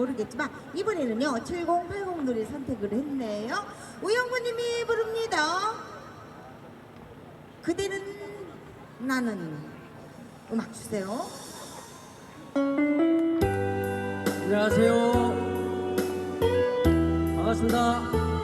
모르겠지만 이번에는요 7080 노래 선택을 했네요 우영구님이 부릅니다 그대는 나는 음악 주세요 안녕하세요. 반갑습니다.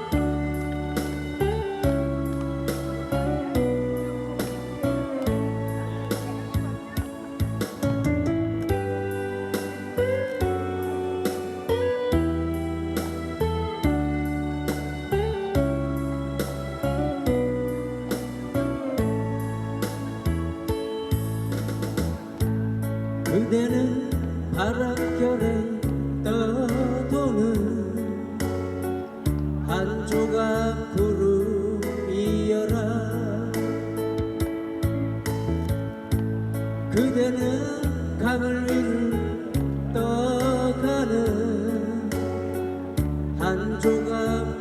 그대는 바람결에 떠도는 한 조각 구름이여라 그대는 강을 위를 떠가는 한 조각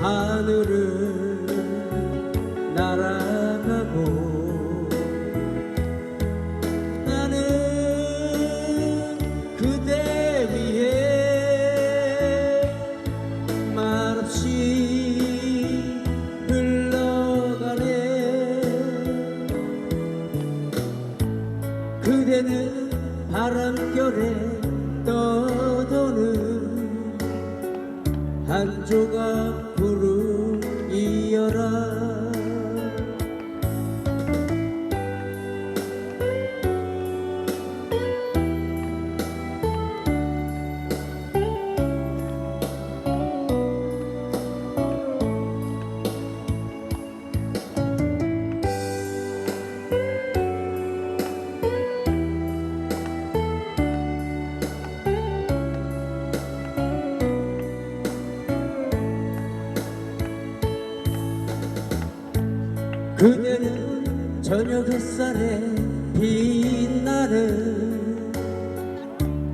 하늘을 날아가고 나는 그대 위에 말없이 흘러가네. 그대는 바람결에 떠 한 조각 구름이여라 그대는 저녁 햇살에 빛나는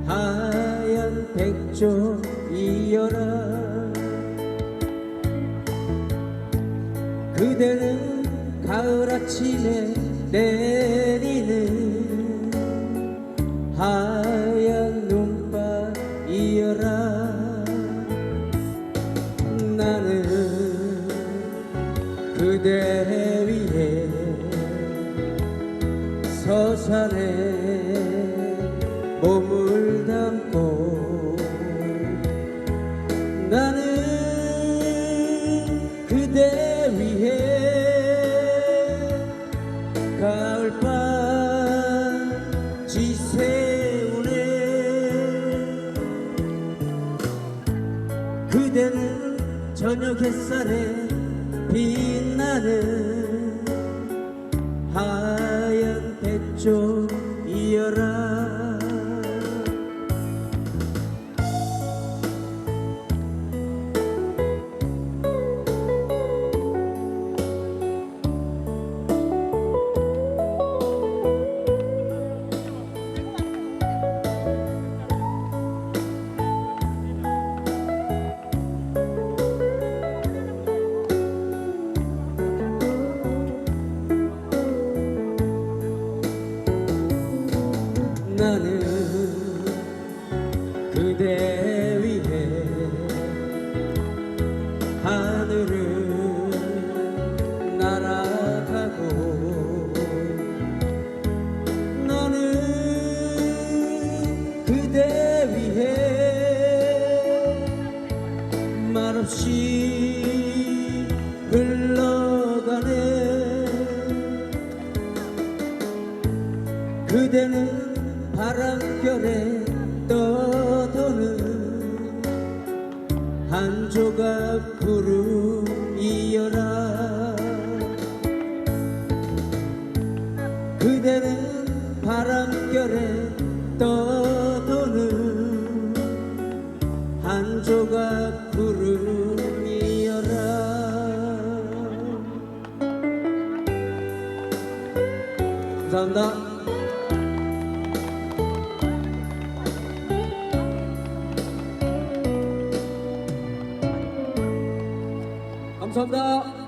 하얀 백조이여라. 그대는 가을 아침에 내리는 하얀 서산에 몸을 담고 나는 그대 위에 가을밤 지새우네 그대는 저녁 햇살에 빛나는 하 얀 나는 그대 위에 하늘을 날아가고 너는 그대 위에 말없이 흘러가네. 그대는 바람결에 떠도는 한 조각 구름이여라 그대는 바람결에 떠도는 한 조각 구름이여라 감사합니다. 감사합니다.